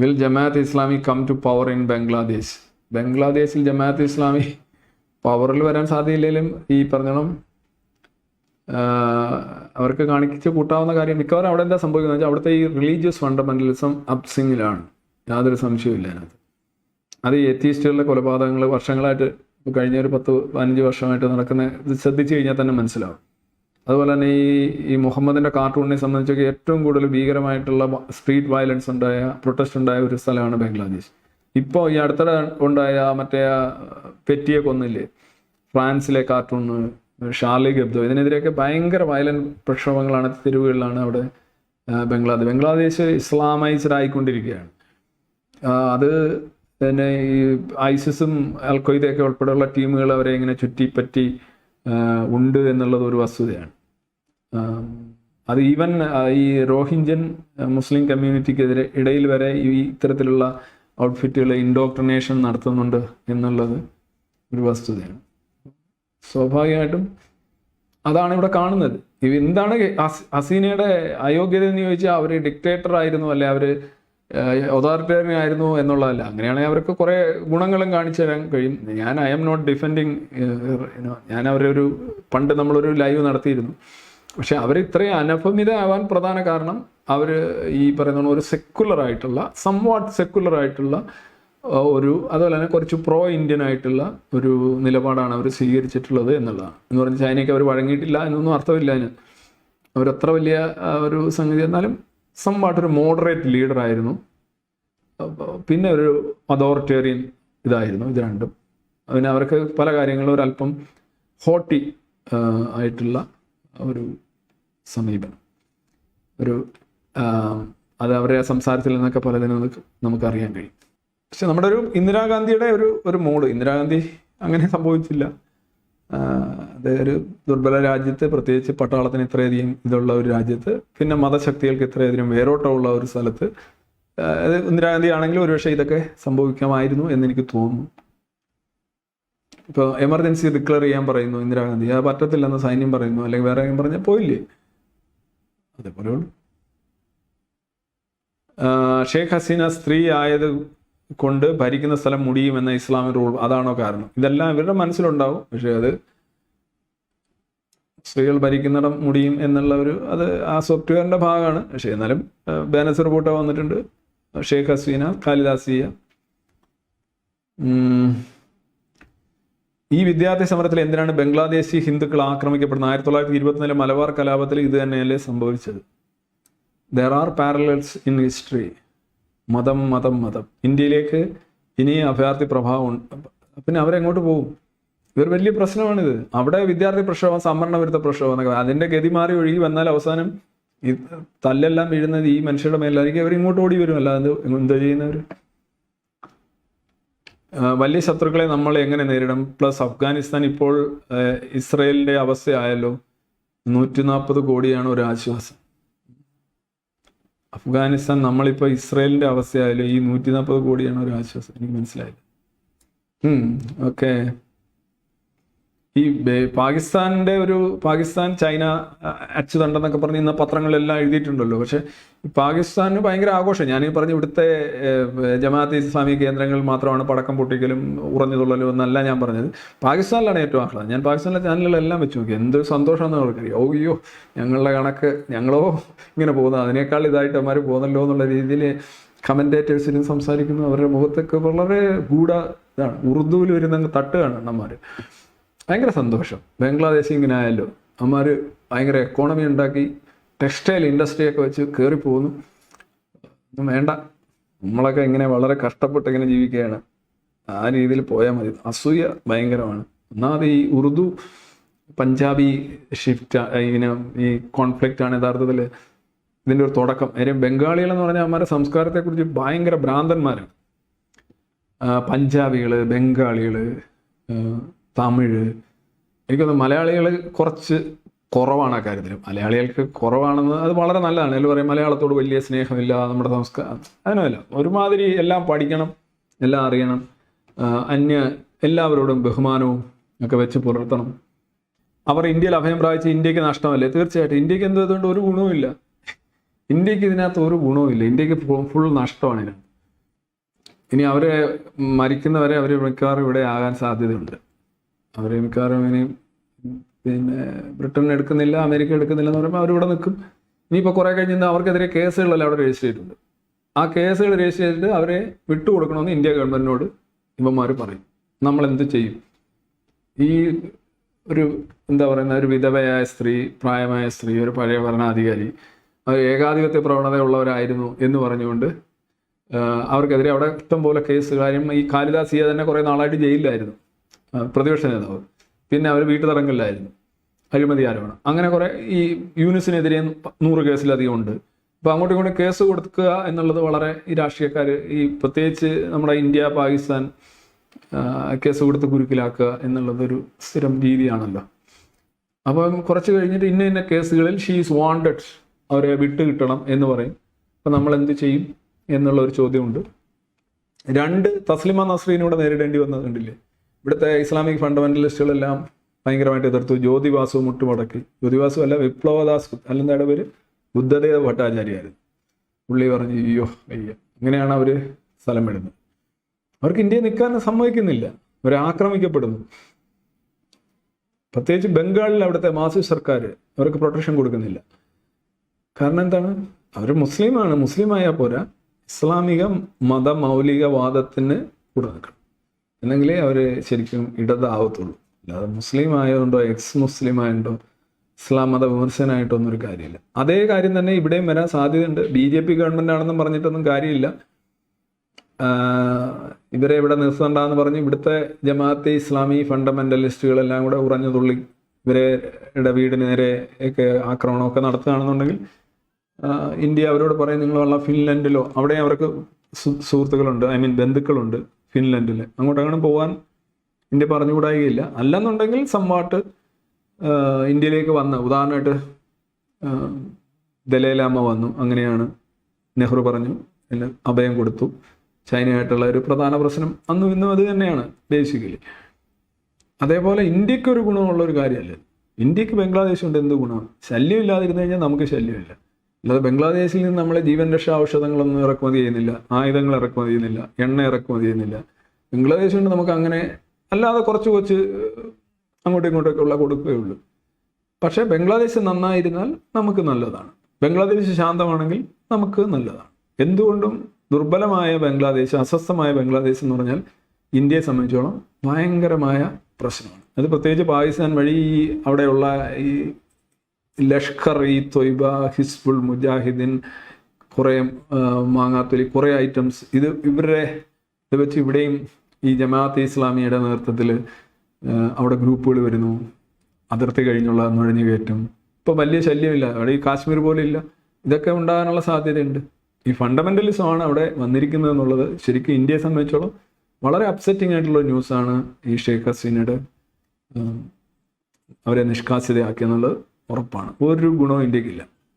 Will Jamaat Islami come to power in Bangladesh ബംഗ്ലാദേശിൽ ജമാഅത്ത് ഇസ്ലാമി പവറിൽ വരാൻ സാധ്യതയില്ലെങ്കിലും ഈ പറഞ്ഞോണം അവർക്ക് കാണിച്ച് കൂട്ടാവുന്ന കാര്യം മിക്കവാറും അവിടെ എന്താ സംഭവിക്കുന്നത് വെച്ചാൽ അവിടുത്തെ ഈ റിലീജിയസ് ഫണ്ടമെന്റലിസം അപ്സിങ്ങിലാണ് യാതൊരു സംശയവും ഇല്ല അതിനകത്ത്. അത് എത്തിയിസ്റ്റുകളുടെ കൊലപാതകങ്ങൾ വർഷങ്ങളായിട്ട് കഴിഞ്ഞ ഒരു പത്ത് പതിനഞ്ച് വർഷമായിട്ട് നടക്കുന്ന ഇത് ശ്രദ്ധിച്ചു കഴിഞ്ഞാൽ തന്നെ മനസ്സിലാവും. അതുപോലെ തന്നെ ഈ ഈ മുഹമ്മദിന്റെ കാർട്ടൂണിനെ സംബന്ധിച്ചൊക്കെ ഏറ്റവും കൂടുതൽ ഭീകരമായിട്ടുള്ള സ്ട്രീറ്റ് വയലൻസ് ഉണ്ടായ പ്രൊട്ടസ്റ്റ് ഉണ്ടായ ഒരു സ്ഥലമാണ് ബംഗ്ലാദേശ്. ഇപ്പോൾ ഈ അടുത്തിടെ ഉണ്ടായ മറ്റേ പെറ്റിയെ കൊന്നില്ലേ? ഫ്രാൻസിലെ കാർട്ടൂൺ ഷാർലി ഗബ്ദോ. ഇതിനെതിരെയൊക്കെ ഭയങ്കര വയലന്റ് പ്രക്ഷോഭങ്ങളാണ് തെരുവുകളിലാണ് അവിടെ ബംഗ്ലാദേശ് ബംഗ്ലാദേശ് ഇസ്ലാമൈസ്ഡ് ആയിക്കൊണ്ടിരിക്കുകയാണ്. അത് പിന്നെ ഈ ഐസിസും അൽഖയ്ദയൊക്കെ ഉൾപ്പെടെയുള്ള ടീമുകൾ അവരെ ഇങ്ങനെ ചുറ്റിപ്പറ്റി ഉണ്ട് എന്നുള്ളത് ഒരു വസ്തുതയാണ്. അത് ഈവൻ ഈ റോഹിഞ്ചൻ മുസ്ലിം കമ്മ്യൂണിറ്റിക്കെതിരെ ഇടയിൽ വരെ ഈ ഇത്തരത്തിലുള്ള ഔട്ട്ഫിറ്റുകൾ ഇൻഡോക്ട്രിനേഷൻ നടത്തുന്നുണ്ട് എന്നുള്ളത് ഒരു വസ്തുതയാണ്. സ്വാഭാവികമായിട്ടും അതാണ് ഇവിടെ കാണുന്നത്. ഇവ എന്താണ് ഹസ്- ഹസീനയുടെ അയോഗ്യത എന്ന് ചോദിച്ചാൽ അവർ ഡിക്റ്റേറ്റർ ആയിരുന്നു അല്ലെ അവർ ഒതാർട്ടേറിയൻ ആയിരുന്നു എന്നുള്ളതല്ല. അങ്ങനെയാണെങ്കിൽ അവർക്ക് കുറേ ഗുണങ്ങളും കാണിച്ചു തരാൻ കഴിയും. ഞാൻ ഐ എം നോട്ട് ഡിഫെൻഡിങ് ഞാൻ അവരൊരു പണ്ട് നമ്മളൊരു ലൈവ് നടത്തിയിരുന്നു. പക്ഷെ അവർ ഇത്രയും അനഭമിതയാവാൻ പ്രധാന കാരണം അവർ ഈ പറയുന്ന ഒരു സെക്കുലർ ആയിട്ടുള്ള സംവാട്ട് സെക്കുലർ ആയിട്ടുള്ള ഒരു അതുപോലെ തന്നെ കുറച്ച് പ്രോ ഇന്ത്യൻ ആയിട്ടുള്ള ഒരു നിലപാടാണ് അവർ സ്വീകരിച്ചിട്ടുള്ളത് എന്നുള്ളതാണ്. എന്ന് പറഞ്ഞാൽ ചൈനയ്ക്ക് അവർ വഴങ്ങിയിട്ടില്ല എന്നൊന്നും അർത്ഥമില്ല അതിന്. അവരത്ര വലിയ ഒരു സംഗതി എന്നാലും സംവാട്ട് ഒരു മോഡറേറ്റ് ലീഡർ ആയിരുന്നു. പിന്നെ ഒരു അതോറിറ്റേറിയൻ ഇതായിരുന്നു ഇത് രണ്ടും. പിന്നെ അവർക്ക് പല കാര്യങ്ങളും ഒരല്പം ഹോട്ടി ആയിട്ടുള്ള ഒരു സമീപനം. ഒരു അത് അവരുടെ സംസാരത്തിൽ നിന്നൊക്കെ പലതിനും നമുക്ക് നമുക്കറിയാൻ കഴിയും. പക്ഷെ നമ്മുടെ ഒരു ഇന്ദിരാഗാന്ധിയുടെ ഒരു ഒരു മൂഡ് ഇന്ദിരാഗാന്ധി അങ്ങനെ സംഭവിച്ചില്ല. ഒരു ദുർബല രാജ്യത്ത് പ്രത്യേകിച്ച് പട്ടാളത്തിന് ഇത്രയധികം ഇതുള്ള ഒരു രാജ്യത്ത് പിന്നെ മതശക്തികൾക്ക് ഇത്രയധികം വേരോട്ടമുള്ള ഒരു സ്ഥലത്ത് ഇന്ദിരാഗാന്ധി ആണെങ്കിലും ഒരുപക്ഷെ ഇതൊക്കെ സംഭവിക്കാമായിരുന്നു എന്ന് എനിക്ക് തോന്നുന്നു. ഇപ്പോൾ എമർജൻസി ഡിക്ലെയർ ചെയ്യാൻ പറയുന്നു ഇന്ദിരാഗാന്ധി. അത് പറ്റത്തില്ലെന്ന് സൈന്യം പറയുന്നു അല്ലെങ്കിൽ വേറെ ആരെങ്കിലും പറഞ്ഞാൽ പോയില്ലേ? അതേപോലെ ഷേഖ് ഹസീന സ്ത്രീ ആയത് കൊണ്ട് ഭരിക്കുന്ന സ്ഥലം മുടിയുമെന്ന ഇസ്ലാമിക് റൂൾ അതാണോ കാരണം? ഇതെല്ലാം ഇവരുടെ മനസ്സിലുണ്ടാവും പക്ഷേ അത് സ്ത്രീകൾ ഭരിക്കുന്നിടം മുടിയും എന്നുള്ള ഒരു അത് ആ സോഫ്റ്റ്വെയറിന്റെ ഭാഗമാണ്. പക്ഷെ എന്നാലും ബാനസ് റിപ്പോർട്ട് വന്നിട്ടുണ്ട്. ഷേഖ് ഹസീന കാലിദാസിയ. ഈ വിദ്യാർത്ഥി സമരത്തിൽ എന്തിനാണ് ബംഗ്ലാദേശി ഹിന്ദുക്കൾ ആക്രമിക്കപ്പെടുന്നത്? ആയിരത്തി തൊള്ളായിരത്തി ഇരുപത്തിനാല് മലബാർ കലാപത്തിൽ ഇത് തന്നെയല്ലേ സംഭവിച്ചത്. There are parallels in history മതം മതം മതം. ഇന്ത്യയിലേക്ക് ഇനി അഭയാർത്ഥി പ്രഭാവം പിന്നെ അവരെങ്ങോട്ട് പോകും? ഇതൊരു വലിയ പ്രശ്നമാണിത്. അവിടെ വിദ്യാർത്ഥി പ്രക്ഷോഭം സംവരണ വിരുദ്ധ പ്രക്ഷോഭം എന്നൊക്കെ അതിന്റെ ഗതി മാറി ഒഴുകി വന്നാൽ അവസാനം ഈ തല്ലെല്ലാം വീഴുന്നത് ഈ മനുഷ്യരുടെ മേലായിരിക്കും. അവർ ഇങ്ങോട്ട് ഓടി വരും. അല്ലാതെ എന്താ ചെയ്യുന്നവർ വലിയ ശത്രുക്കളെ നമ്മൾ എങ്ങനെ നേരിടും? പ്ലസ് അഫ്ഗാനിസ്ഥാൻ ഇപ്പോൾ ഇസ്രയേലിന്റെ അവസ്ഥയായാലോ നൂറ്റി നാൽപ്പത് കോടിയാണ് ഒരു ആശ്വാസം. അഫ്ഗാനിസ്ഥാൻ നമ്മളിപ്പോൾ ഇസ്രയേലിന്റെ അവസ്ഥയായാലും ഈ നൂറ്റി നാൽപ്പത് കോടിയാണ് ഒരു ആശ്വാസം. എനിക്ക് മനസ്സിലായില്ല. ഓക്കെ ഈ പാകിസ്ഥാന്റെ ഒരു പാകിസ്ഥാൻ ചൈന അച്ചുതണ്ടെന്നൊക്കെ പറഞ്ഞ് ഇന്ന് പത്രങ്ങളെല്ലാം എഴുതിയിട്ടുണ്ടല്ലോ. പക്ഷെ പാകിസ്ഥാന് ഭയങ്കര ആഘോഷം. ഞാൻ ഈ പറഞ്ഞ ഇവിടുത്തെ ജമാഅത്ത് ഇസ്ലാമി കേന്ദ്രങ്ങൾ മാത്രമാണ് പടക്കം പൊട്ടിക്കലും ഉറഞ്ഞുതുള്ളലും എന്നല്ല ഞാൻ പറഞ്ഞത്. പാകിസ്ഥാനിലാണ് ഏറ്റവും ആഹ്ലാദം. ഞാൻ പാകിസ്ഥാനിലെ ചാനലുകളെല്ലാം വെച്ച് നോക്കി. എന്തൊരു സന്തോഷമാണെന്ന് അവർക്കറിയാം ഓ അയ്യോ ഞങ്ങളുടെ കണക്ക് ഞങ്ങളോ ഇങ്ങനെ പോകുന്നത് അതിനേക്കാൾ ഇതായിട്ട് അവന്മാർ പോകുന്നല്ലോ എന്നുള്ള രീതിയിൽ കമന്റേറ്റേഴ്സിനും സംസാരിക്കുന്നു അവരുടെ മുഖത്തൊക്കെ വളരെ ഗൂഢ ഇതാണ്. ഉറുദുവിൽ വരുന്ന തട്ടുകയാണ് അണ്ണന്മാർ ഭയങ്കര സന്തോഷം. ബംഗ്ലാദേശ് ഇങ്ങനെ ആയല്ലോ. അമ്മമാർ ഭയങ്കര എക്കോണമി ഉണ്ടാക്കി ടെക്സ്റ്റൈൽ ഇൻഡസ്ട്രിയൊക്കെ വെച്ച് കയറി പോകുന്നു. ഒന്നും വേണ്ട. നമ്മളൊക്കെ ഇങ്ങനെ വളരെ കഷ്ടപ്പെട്ട് ഇങ്ങനെ ജീവിക്കുകയാണ്. ആ രീതിയിൽ പോയാൽ മതി. അസൂയ ഭയങ്കരമാണ്. ഒന്നാമത് ഈ ഉറുദു പഞ്ചാബി ഷിഫ്റ്റ് ഇങ്ങനെ ഈ കോൺഫ്ലിക്റ്റ് ആണ് യഥാർത്ഥത്തിൽ ഇതിന്റെ ഒരു തുടക്കം. കാര്യം ബംഗാളികൾ എന്ന് പറഞ്ഞാൽ അമ്മമാരെ സംസ്കാരത്തെക്കുറിച്ച് ഭയങ്കര ഭ്രാന്തന്മാരാണ്. പഞ്ചാബികൾ ബംഗാളികൾ തമിഴ്. എനിക്കൊന്ന് മലയാളികൾ കുറച്ച് കുറവാണ് ആ കാര്യത്തിൽ മലയാളികൾക്ക് കുറവാണെന്ന് അത് വളരെ നല്ലതാണ്. എല്ലാം പറയും മലയാളത്തോട് വലിയ സ്നേഹമില്ല നമ്മുടെ സംസ്കാരം അതിനല്ല ഒരുമാതിരി എല്ലാം പഠിക്കണം എല്ലാം അറിയണം അന്യ എല്ലാവരോടും ബഹുമാനവും ഒക്കെ വെച്ച് പുലർത്തണം. അവർ ഇന്ത്യയിൽ അഭയം പ്രാപിച്ച് ഇന്ത്യയ്ക്ക് നഷ്ടമല്ലേ? തീർച്ചയായിട്ടും. ഇന്ത്യയ്ക്ക് എന്തോ അതുകൊണ്ട് ഒരു ഗുണവുമില്ല ഇന്ത്യയ്ക്ക് ഇതിനകത്ത് ഒരു ഗുണവുമില്ല ഇന്ത്യയ്ക്ക് ഫുൾ നഷ്ടമാണ് ഇനി അവരെ മരിക്കുന്നവരെ അവർ മിക്കവാറും ഇവിടെ ആകാൻ സാധ്യതയുണ്ട്. അവർ മിക്കവാറും ഇനി പിന്നെ ബ്രിട്ടൻ എടുക്കുന്നില്ല അമേരിക്ക എടുക്കുന്നില്ല എന്ന് പറയുമ്പോൾ അവരിവിടെ നിൽക്കും. ഇനിയിപ്പോൾ കുറേ കഴിഞ്ഞ് അവർക്കെതിരെ കേസുകളെല്ലാം അവിടെ രജിസ്റ്റർ ചെയ്തിട്ടുണ്ട്. ആ കേസുകൾ രജിസ്റ്റർ ചെയ്തിട്ട് അവരെ വിട്ടുകൊടുക്കണമെന്ന് ഇന്ത്യ ഗവൺമെന്റിനോട് ഇവന്മാർ പറയും. നമ്മളെന്ത് ചെയ്യും? ഈ ഒരു എന്താ പറയുന്ന ഒരു വിധവയായ സ്ത്രീ പ്രായമായ സ്ത്രീ ഒരു പഴയ ഭരണാധികാരി ഏകാധിപത്യ പ്രവണതയുള്ളവരായിരുന്നു എന്ന് പറഞ്ഞുകൊണ്ട് അവർക്കെതിരെ അവിടെ ഇഷ്ടം പോലെ കേസ് കാര്യം ഈ കാളിദാസിയ തന്നെ കുറേ നാളായിട്ട് ജയിലിലായിരുന്നു. പ്രതിപക്ഷ നേതാവ്. പിന്നെ അവർ വീട്ടുതടങ്കലിലായിരുന്നു. അഴിമതി ആരോപണം. അങ്ങനെ കുറേ ഈ യൂനിസിനെതിരെ നൂറ് കേസിലധികം ഉണ്ട്. അപ്പോൾ അങ്ങോട്ടും ഇങ്ങോട്ടും കേസ് കൊടുക്കുക എന്നുള്ളത് വളരെ ഈ രാഷ്ട്രീയക്കാർ ഈ പ്രത്യേകിച്ച് നമ്മുടെ ഇന്ത്യ പാകിസ്ഥാൻ കേസ് കൊടുത്ത് കുരുക്കിലാക്കുക എന്നുള്ളതൊരു സ്ഥിരം രീതിയാണല്ലോ. അപ്പം കുറച്ച് കഴിഞ്ഞിട്ട് ഇന്ന ഇന്ന കേസുകളിൽ ഷീസ് വാണ്ടഡ് അവരെ വിട്ട് കിട്ടണം എന്ന് പറയും. അപ്പം നമ്മൾ എന്ത് ചെയ്യും എന്നുള്ള ഒരു ചോദ്യമുണ്ട്. രണ്ട് തസ്ലിമ നസ്രീനൂടെ നേരിടേണ്ടി വന്നത് കണ്ടില്ലേ? ഇവിടുത്തെ ഇസ്ലാമിക് ഫണ്ടമെന്റലിസ്റ്റുകളെല്ലാം ഭയങ്കരമായിട്ട് എതിർത്തു. ജ്യോതിവാസു മുട്ടുമടക്കി. ജ്യോതിവാസു അല്ല വിപ്ലവദാസ് അല്ലെന്തായുടെ പേര് ബുദ്ധദേവ ഭട്ടാചാര്യായിരുന്നു. പുള്ളി പറഞ്ഞു അയ്യോ അയ്യ അങ്ങനെയാണ് അവർ സ്ഥലം വിടുന്നത്. അവർക്ക് ഇന്ത്യയിൽ നിൽക്കാൻ സമ്മതിക്കുന്നില്ല. അവർ ആക്രമിക്കപ്പെടുന്നു. പ്രത്യേകിച്ച് ബംഗാളിൽ അവിടുത്തെ മാർക്സിസ്റ്റ് സർക്കാർ അവർക്ക് പ്രൊട്ടക്ഷൻ കൊടുക്കുന്നില്ല. കാരണം എന്താണ്? അവർ മുസ്ലിമാണ്. മുസ്ലിമായാൽ പോരാ. ഇസ്ലാമിക മത മൗലികവാദത്തിന് കൂടെ നിൽക്കണം. എന്നെങ്കിലേ അവർ ശരിക്കും ഇടതാവത്തുള്ളൂ. അല്ലാതെ മുസ്ലിം ആയതുകൊണ്ടോ എക്സ് മുസ്ലിം ആയതുകൊണ്ടോ ഇസ്ലാം മത വിമർശനമായിട്ടൊന്നും ഒരു കാര്യമില്ല. അതേ കാര്യം തന്നെ ഇവിടെയും വരാൻ സാധ്യതയുണ്ട്. ബി ജെ പി ഗവൺമെന്റ് ആണെന്നും പറഞ്ഞിട്ടൊന്നും കാര്യമില്ല. ഇവരെ ഇവിടെ നിർത്തണ്ടെന്ന് പറഞ്ഞ് ഇവിടുത്തെ ജമാഅത്തെ ഇസ്ലാമി ഫണ്ടമെന്റലിസ്റ്റുകളെല്ലാം കൂടെ ഉറഞ്ഞു തുള്ളി ഇവരുടെ വീടിന് നേരെ ഒക്കെ ആക്രമണമൊക്കെ നടത്തുകയാണെന്നുണ്ടെങ്കിൽ ഇന്ത്യ അവരോട് പറയും നിങ്ങൾ വല്ല ഫിൻലൻഡിലോ? അവിടെ അവർക്ക് സുഹൃത്തുക്കളുണ്ട്. I mean ബന്ധുക്കളുണ്ട്. ഫിൻലൻഡിൽ അങ്ങോട്ടങ്ങനെ പോകാൻ ഇന്ത്യ പറഞ്ഞുകൂടായികയില്ല. അല്ലെന്നുണ്ടെങ്കിൽ സംവാട്ട് ഇന്ത്യയിലേക്ക് വന്ന. ഉദാഹരണമായിട്ട് ദലൈലാമ വന്നു. അങ്ങനെയാണ് നെഹ്റു പറഞ്ഞു. പിന്നെ അഭയം കൊടുത്തു. ചൈനയായിട്ടുള്ള ഒരു പ്രധാന പ്രശ്നം അന്നും ഇന്നും അത് തന്നെയാണ് ബേസിക്കലി അതേപോലെ ഇന്ത്യയ്ക്ക് ഒരു ഗുണമുള്ള ഒരു കാര്യമല്ല? ഇന്ത്യയ്ക്ക് ബംഗ്ലാദേശ് കൊണ്ട് എന്ത് ഗുണമാണ്? ശല്യം ഇല്ലാതിരുന്നു കഴിഞ്ഞാൽ നമുക്ക് ശല്യമില്ല. അല്ലാതെ ബംഗ്ലാദേശിൽ നിന്ന് നമ്മളെ ജീവൻ രക്ഷാ ഔഷധങ്ങളൊന്നും ഇറക്കുമതി ചെയ്യുന്നില്ല ആയുധങ്ങൾ ഇറക്കുമതി ചെയ്യുന്നില്ല എണ്ണ ഇറക്കുമതി ചെയ്യുന്നില്ല. ബംഗ്ലാദേശ് കൊണ്ട് നമുക്ക് അങ്ങനെ അല്ലാതെ കുറച്ച് കുറച്ച് അങ്ങോട്ടും ഇങ്ങോട്ടൊക്കെ ഉള്ള കൊടുക്കുകയുള്ളൂ പക്ഷേ ബംഗ്ലാദേശ് നന്നായിരുന്നാൽ നമുക്ക് നല്ലതാണ്. ബംഗ്ലാദേശ് ശാന്തമാണെങ്കിൽ നമുക്ക് നല്ലതാണ്. എന്തുകൊണ്ടും ദുർബലമായ ബംഗ്ലാദേശ് അസ്വസ്ഥമായ ബംഗ്ലാദേശ് എന്ന് പറഞ്ഞാൽ ഇന്ത്യയെ സംബന്ധിച്ചോളം ഭയങ്കരമായ പ്രശ്നമാണ്. അത് പ്രത്യേകിച്ച് പാകിസ്ഥാൻ വഴി അവിടെയുള്ള ഈ ലഷ്കർ ഈ തൊയ്ബ ഹിസ്ബുൾ മുജാഹിദ്ദീൻ കുറേ മാങ്ങാത്തൊലി കുറേ ഐറ്റംസ് ഇത് ഇവരുടെ ഇത് വെച്ച് ഇവിടെയും ഈ ജമാഅത്ത് ഇസ്ലാമിയുടെ നേതൃത്വത്തിൽ അവിടെ ഗ്രൂപ്പുകൾ വരുന്നു. അതിർത്തി കഴിഞ്ഞുള്ള നുഴഞ്ഞു കയറ്റം. ഇപ്പോൾ വലിയ ശല്യമില്ല. അവിടെ ഈ കാശ്മീർ പോലെ ഇല്ല. ഇതൊക്കെ ഉണ്ടാകാനുള്ള സാധ്യതയുണ്ട്. ഈ ഫണ്ടമെന്റലിസം ആണ് അവിടെ വന്നിരിക്കുന്നത് എന്നുള്ളത് ശരിക്കും ഇന്ത്യയെ സംബന്ധിച്ചോളം വളരെ അപ്സെറ്റിംഗ് ആയിട്ടുള്ള ന്യൂസാണ് ഈ ഷെയ്ഖ് ഹസീനയുടെ അവരെ നിഷ്കാസിതയാക്കിയെന്നുള്ളത്. ഉറപ്പാണ്. ഒരു ഗുണവും ഇന്ത്യക്കില്ല.